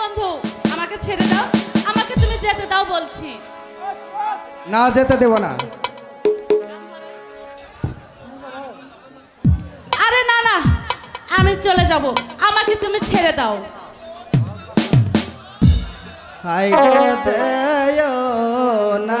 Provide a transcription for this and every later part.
বন্ধু আমাকে ছেড়ে দাও। আমাকে তুমি যেতে দাও বলছি। না যেতে দেব না। আরে না না আমি চলে যাব। আমাকে তুমি ছেড়ে দাও। হাই গো না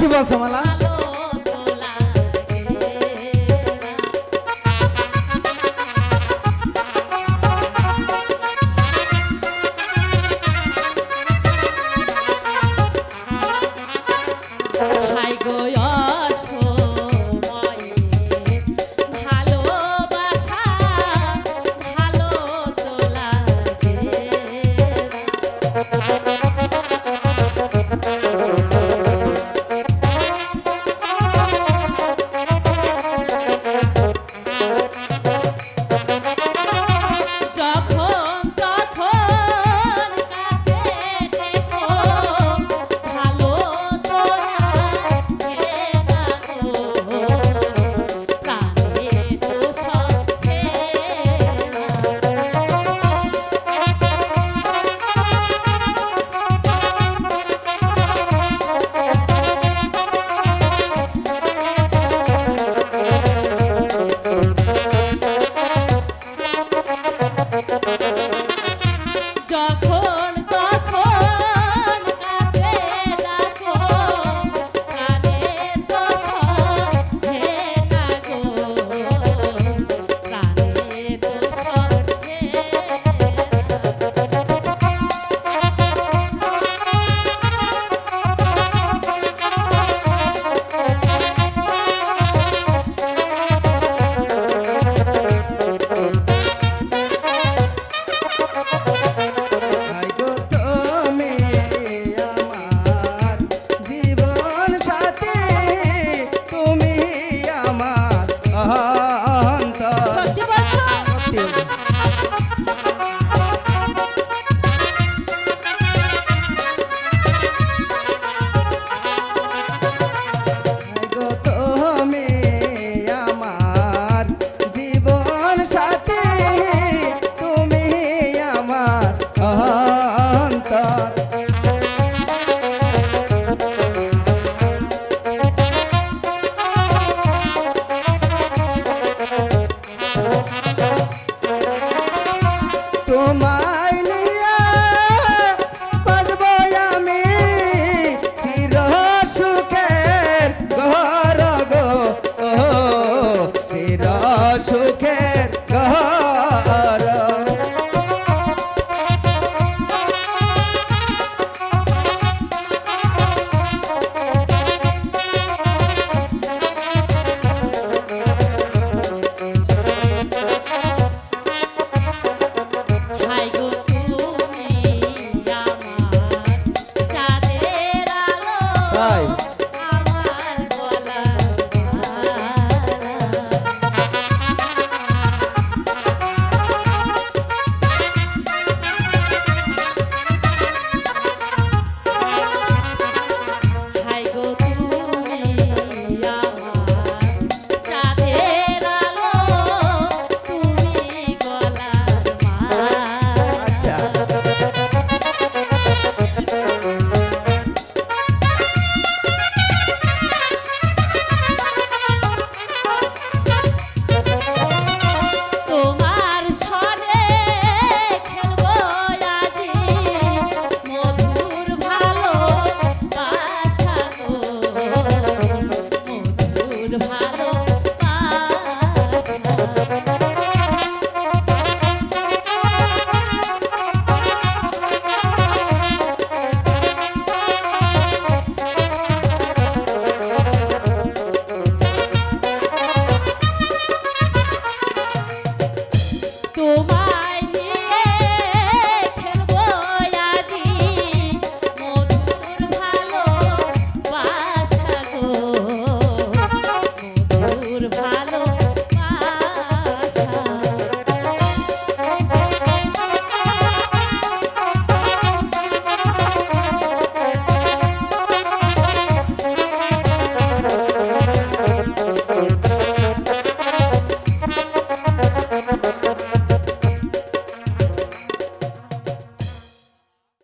की बोल माला Thank you.